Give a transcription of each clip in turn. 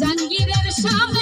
জাহাঙ্গীরের সামনে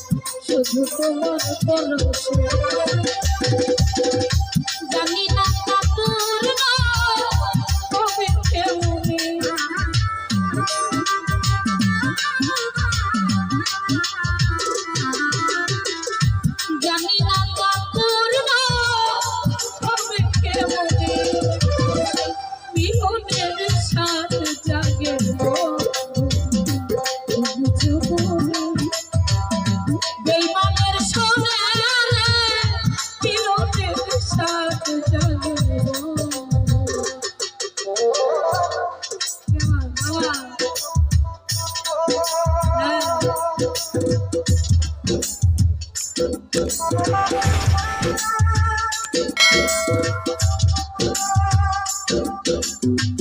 তোমার কলসে Então...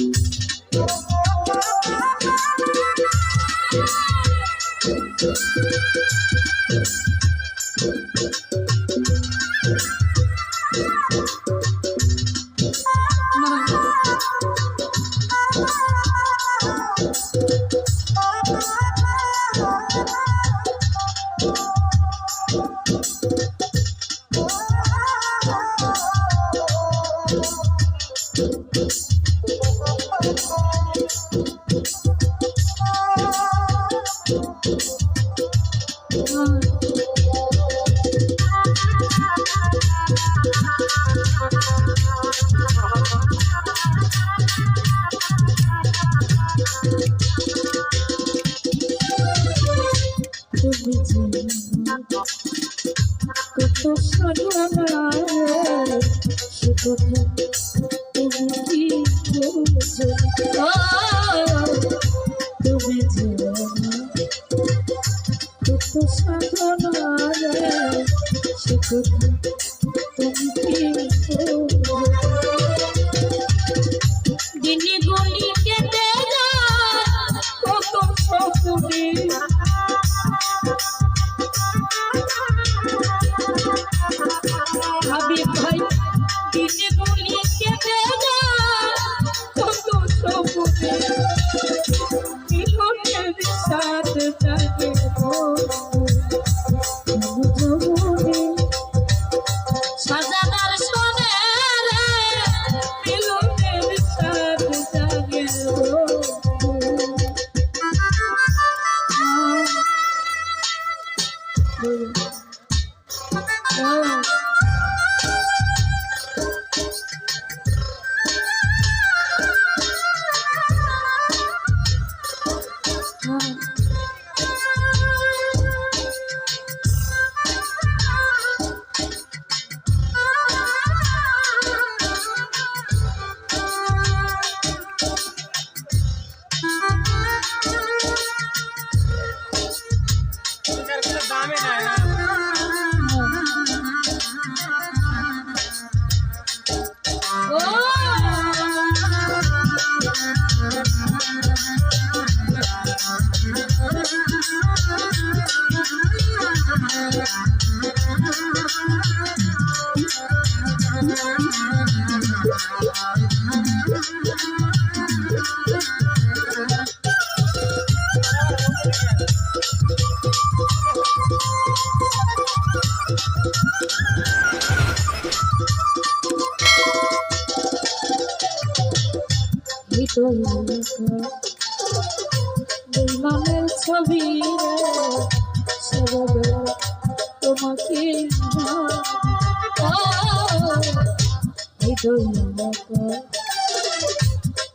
to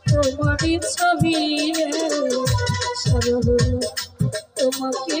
তোমারই ছবি সরল তোমাকে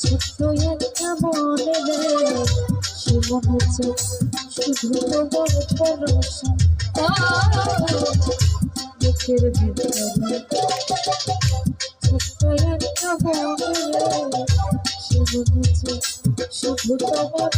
ছোট্ট একটা মনে দেয় সে মনে শুধু তোমার ভরসা বুকের ভিতরে ছোট্ট শুধু তোমার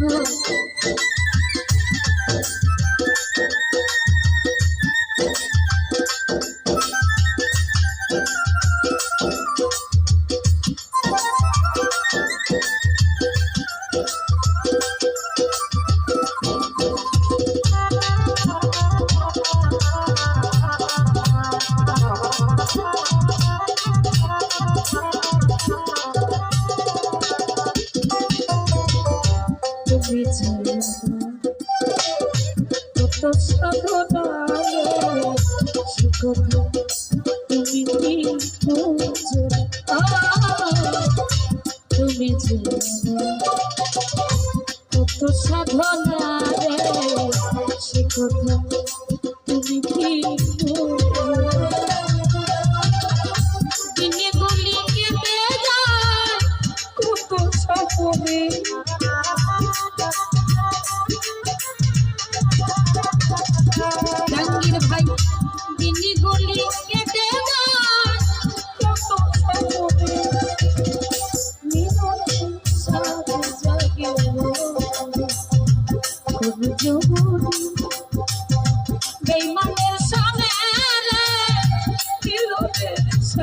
Oh. কত সাধনা রে সে কথা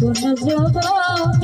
কোন জবাব